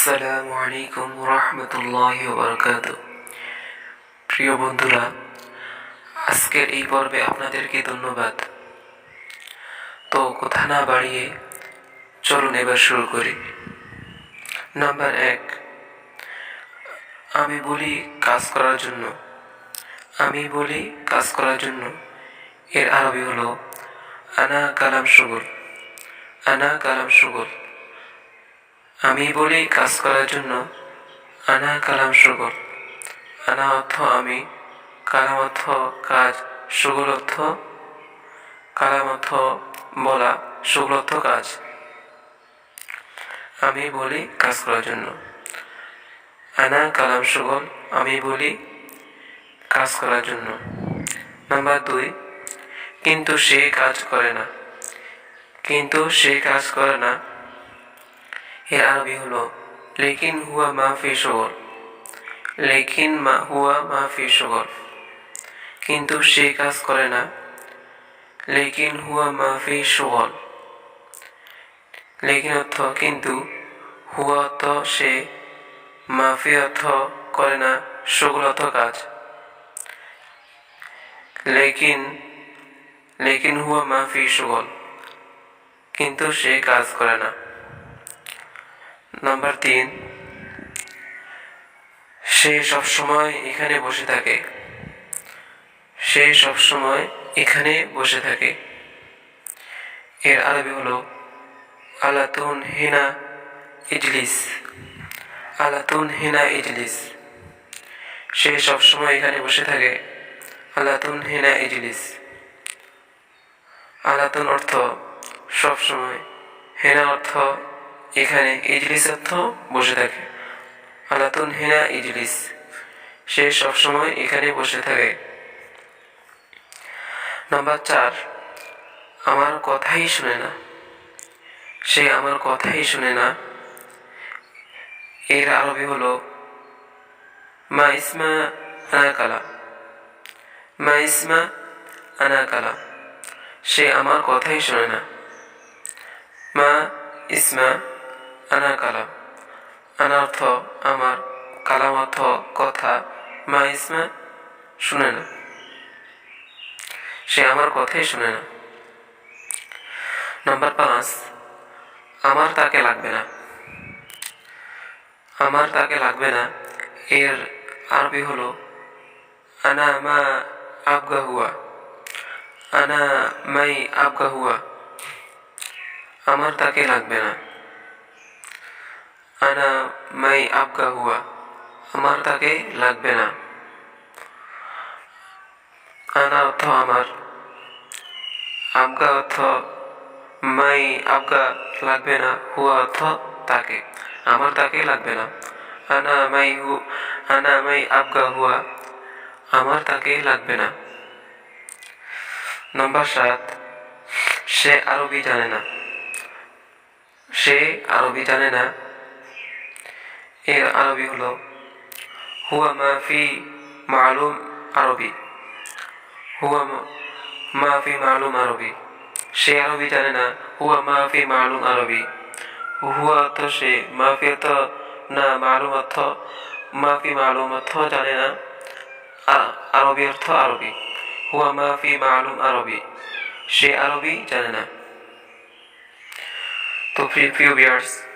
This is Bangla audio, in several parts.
আসসালামু আলাইকুম রহমতুল্লাহ বরকাত প্রিয় বন্ধুরা, আজকের এই পর্বে আপনাদেরকে ধন্যবাদ। তো কথা না বাড়িয়ে চলুন এবার শুরু করি। নাম্বার এক, আমি বলি কাজ করার জন্য। আমি বলি কাজ করার জন্য। এর আরবি হলো, আনা কালাম সুগুল। আনা কালাম সুগুল। আমি বলি কাজ করার জন্য আনা কালাম সুগল আনা অর্থ আমি, কালাম অর্থ কাজ সুগল অর্থ, কালাম অর্থ বলা সুগল অর্থ কাজ। আমি বলি কাজ করার জন্য। আনা কালাম সুগল আমি বলি কাজ করার জন্য। নাম্বার দুই, কিন্তু সে কাজ করে না। কিন্তু সে কাজ করে না এর আরবি হলো, লেকিন হুয়া মাফি শগল লেকিন মা হুয়া মাফি শগল কিন্তু সে কাজ করে না। লেকিন হুয়া মাফি শগল লেকিন অর্থ কিন্তু হুয়া অর্থ সে মাফি অর্থ করে না শগল অর্থ কাজ। লেকিন লেকিন হুয়া মাফি শগল কিন্তু সে কাজ করে না। নাম্বার তিন, সে সবসময় এখানে বসে থাকে। সে সবসময় এখানে বসে থাকে। এর আরবি হলো, আলাতুন হিনা ইজলিস। আলাতুন হিনা ইজলিস। সে সবসময় এখানে বসে থাকে। আলাতুন হিনা ইজলিস। আলাতুন অর্থ সবসময়। হেনা অর্থ এখানে ইজলিস অর্থ বসে থাকে। আলাতুন হেনা ইজলিস। সে সবসময় এখানে বসে থাকে। নাম্বার চার, আমার কথাই শুনে না। সে আমার কথাই শুনে না। এর আরবি হলো, মা ইসমা আনাকালা। মা ইসমা আনাকালা। সে আমার কথাই শুনে না। মা ইসমা আনা কালাম। আনা অর্থ আমার, কালাম অর্থ কথা, মা ইসমা শুনে না। সে আমার কথাই শুনে না। নাম্বার পাঁচ, আমার তাকে লাগবে না। আমার তাকে লাগবে না। এর আরবি হলো, আনা মা আবগা হুয়া। আনা মাই আবগা হুয়া। আমার তাকে লাগবে না। আনা মাই আবগা হুয়া আমার তাকে লাগবে না আনা অর্থ আমার আবগা অর্থ মাই আবগা লাগবে না হুয়া অর্থ তাকে আমার তাকে লাগবে না আনা মাই হু আনা মাই আবগা হুয়া আমার তাকে লাগবে না নম্বর সাত সে আরবি জানে না সে আরবি জানে না এর আরবি হলো, হুয়া মাফি মালুম আরবি। হুয়া মাফি মালুম আরবি। সে আরবি জানে না, হুয়া মাফি মালুম আরবি। হুয়া অর্থ সে মাফি অর্থ না মালুম অর্থ। মাফি মালুম অর্থ জানে না। আরবি অর্থ আরবি। হুয়া মাফি মালুম আরবি। সে আরবি জানে না। তো প্রিয় বিয়ার্স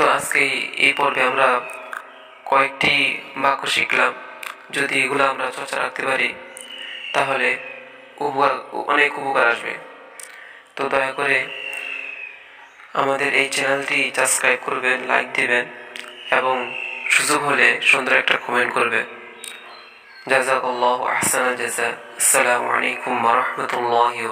তো আজকে এই পর্বে আমরা কয়েকটি বাক্য শিখলাম। যদি এগুলো আমরা চর্চা রাখতে পারি, তাহলে উপকার, অনেক উপকার আসবে। তো দয়া করে আমাদের এই চ্যানেলটি সাবস্ক্রাইব করবেন, লাইক দেবেন, এবং সুযোগ হলে সুন্দর একটা কমেন্ট করবে জাজাকাল্লাহ আহসান জাজা আসসালামু আলাইকুম রাহমাতুল্লাহি